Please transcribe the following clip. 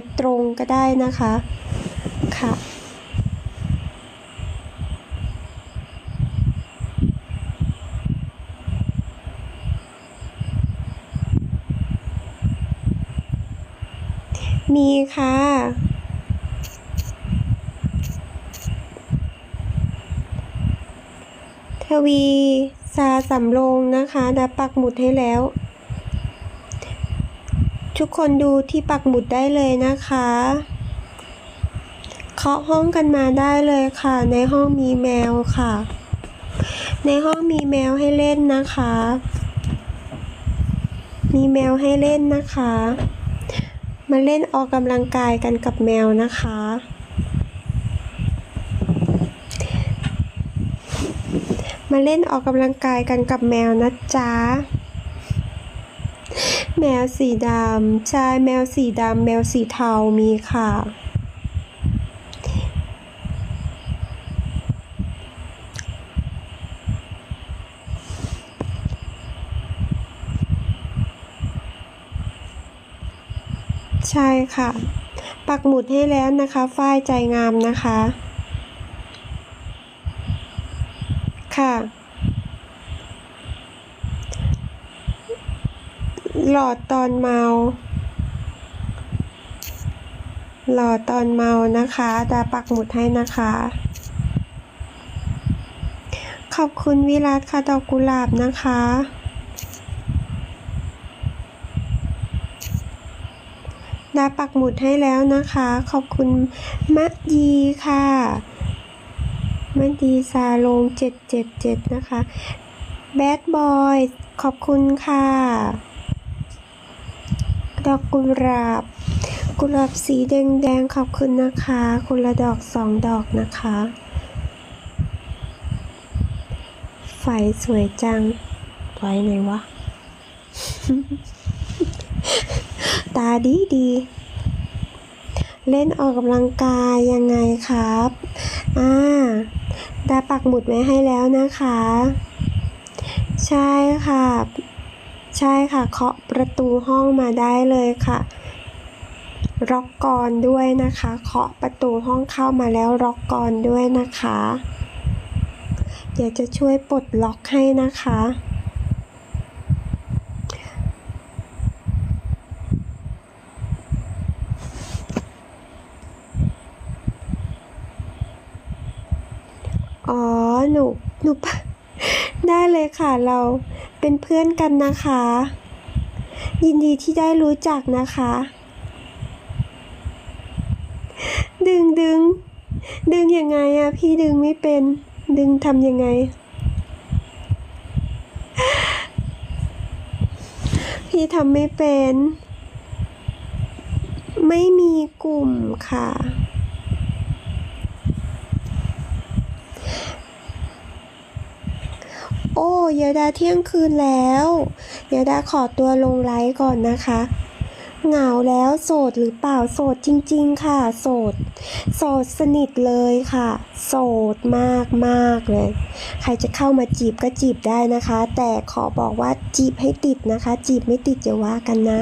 ยตรงก็ได้นะคะค่ะมีค่ะ ทวีซาสำโรงนะคะนะปักหมุดให้แล้ว ทุกคนดูที่ปักหมุดได้เลยนะคะ เคาะห้องกันมาได้เลยค่ะ ในห้องมีแมวค่ะ ในห้องมีแมวให้เล่นนะคะ มีแมวให้เล่นนะคะ มาเล่นออกกำลังกายกันกับแมวนะคะมาเล่นออกกำลังกายกันกับแมวนะจ๊ะ แมวสีดำ ใช่แมวสีดำ แมวสีเทามีค่ะ ใช่ค่ะ ปักหมุดให้แล้วนะคะ ฝ้ายใจงามนะคะ ค่ะ หลอดตอนเมา หลอดตอนเมานะคะดาปักหมุดให้นะคะ ขอบคุณวิรัตค่ะดอกกุหลาบนะคะดาปักหมุดให้แล้วนะคะ ขอบคุณมะยีค่ะมะดีซาลง777นะคะแบดบอย ขอบคุณค่ะ ดอกกุหลาบ กุหลาบสีแดงๆขอบคุณนะคะ คนละดอกสองดอกนะคะไฟสวยจังไว้ไหนวะ ตาดีดี เล่นออกกำลังกายยังไงครับ อ่าดาปักหมุดไว้ให้แล้วนะคะ ใช่ค่ะ ใช่ค่ะ เคาะ ประตูห้องมาได้เลยค่ะล็อกกอนด้วยนะคะเคาะประตูห้องเข้ามาแล้วล็อกกอนด้วยนะคะ เดี๋ยวจะช่วยปลดล็อกให้นะคะ อ๋อ หนู หนูได้เลยค่ะเราเป็นเพื่อนกันนะคะ ยินดีที่ได้รู้จักนะคะ ดึงดึง ดึงยังไงอะพี่ดึงไม่เป็น ดึงทำยังไง พี่ทำไม่เป็น ไม่มีกลุ่มค่ะ โอ้ ยาดาเที่ยงคืนแล้วยาดาขอตัวลงไลฟ์ก่อนนะคะ เหงาแล้วโสดหรือเปล่าโสดจริง ๆ ค่ะ โสด โสดสนิทเลยค่ะ โสดมากมากเลย ใครจะเข้ามาจีบก็จีบได้นะคะ แต่ขอบอกว่าจีบให้ติดนะคะ จีบไม่ติดจะว่ากันนะ